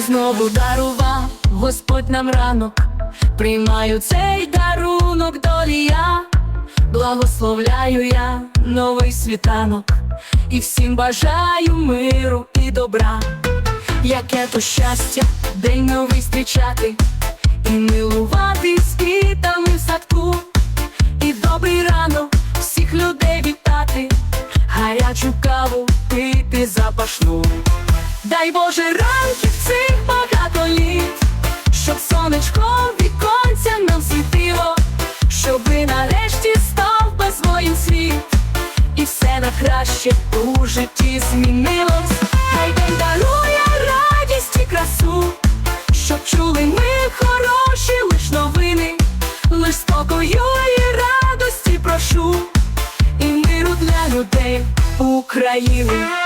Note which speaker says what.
Speaker 1: знову дарував Господь нам ранок, приймаю цей дарунок долі я, благословляю я новий світанок, і всім бажаю миру і добра, яке то щастя, день новий зустрічати, і милуватись квітами в садку, і добрий ранок всіх людей вітати, гарячу каву пити запашну. Дай Боже ранків сонечко віконця нам світило, щоби нарешті став безвоїн світ, і все на краще у житті змінилось. Хай день дарує радість і красу, щоб чули ми хороші лиш новини, лиш спокою і радості прошу, і миру для людей України.